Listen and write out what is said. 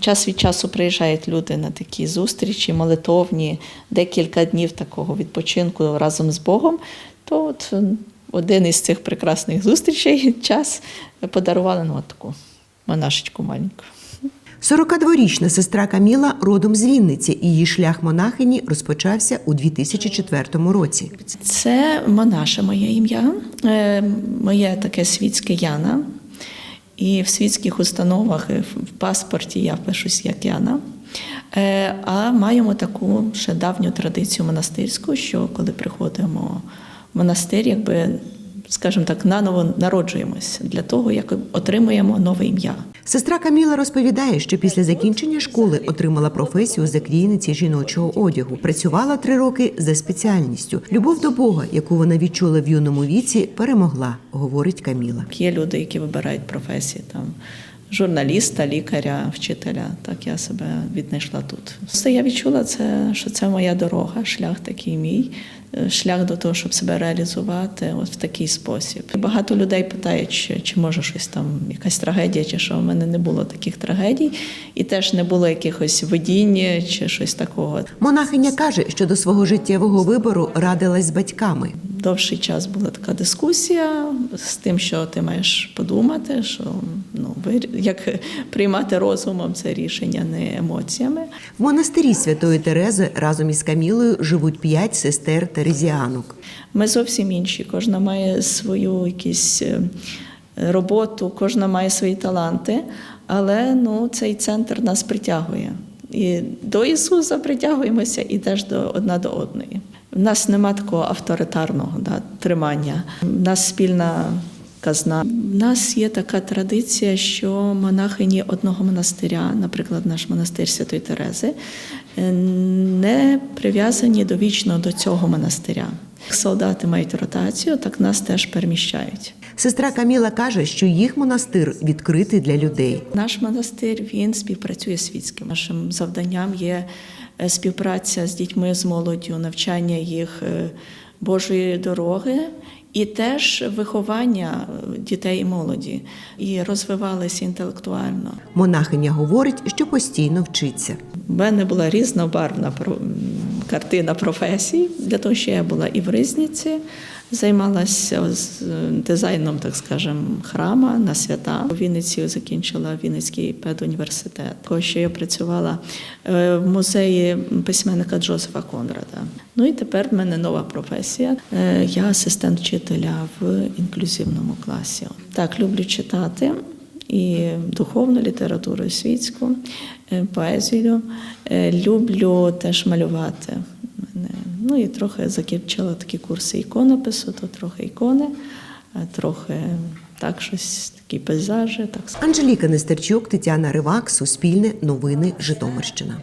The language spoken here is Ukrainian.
час від часу приїжджають люди на такі зустрічі, молитовні, декілька днів такого відпочинку разом з Богом. То от один із цих прекрасних зустрічей час подарували ну, таку монашечку маленьку. 42-річна сестра Каміла родом з Вінниці. Її шлях монахині розпочався у 2004 році. Це монаше моє ім'я, е, моє таке світське Яна. І в світських установах в паспорті я пишусь як Яна. Е, А маємо таку ще давню традицію монастирську, що коли приходимо в монастир, якби, скажімо так, наново народжуємося для того, як отримуємо нове ім'я. Сестра Каміла розповідає, що після закінчення школи отримала професію закрійниці жіночого одягу. Працювала три роки за спеціальністю. Любов до Бога, яку вона відчула в юному віці, перемогла, говорить Каміла. Є люди, які вибирають професії там. Журналіста, лікаря, вчителя, так я себе віднайшла тут. Все я відчула це, що це моя дорога, шлях такий мій, е, шлях до того, щоб себе реалізувати от в такий спосіб. Багато людей питають, чи, чи може щось там, якась трагедія, чи що. У мене не було таких трагедій, і теж не було якихось видінь чи щось такого. Монахиня каже, що до свого життєвого вибору радилась з батьками. Довший час була така дискусія з тим, що ти маєш подумати, що ну як приймати розумом це рішення, не емоціями. В монастирі Святої Терези разом із Камілою живуть п'ять сестер терезіанок. Ми зовсім інші. Кожна має свою якісь е, роботу, кожна має свої таланти, але ну цей центр нас притягує. І до Ісуса притягуємося і теж до одна до одної. У нас нема такого авторитарного да, тримання. У нас спільна казна. У нас є така традиція, що монахині одного монастиря, наприклад, наш монастир Святої Терези, е, не прив'язані довічно до цього монастиря. Як солдати мають ротацію, так нас теж переміщають. Сестра Каміла каже, що їх монастир відкритий для людей. Наш монастир він співпрацює з світським. Нашим завданням є е, співпраця з дітьми, з молоддю, навчання їх е, Божої дороги. І теж виховання е, дітей і молоді, і розвивалися інтелектуально. Монахиня говорить, що постійно вчиться. У мене була різнобарвна картина професій, для того, що я була і в Ризниці, займалася дизайном, так скажемо, храма на свята. У Вінниці закінчила Вінницький педуніверситет. Також що я працювала е, в музеї письменника Джозефа Конрада. Ну і тепер в мене нова професія. Е, Я асистент вчителя в інклюзивному класі. Так, люблю читати і духовну літературу, і світську е, поезію. Е, Люблю теж малювати. Ну і трохи закінчила такі курси іконопису, то трохи ікони, трохи так, щось такі пейзажі. Так Анжеліка Нестерчук, Тетяна Ривак, Суспільне, Новини, Житомирщина.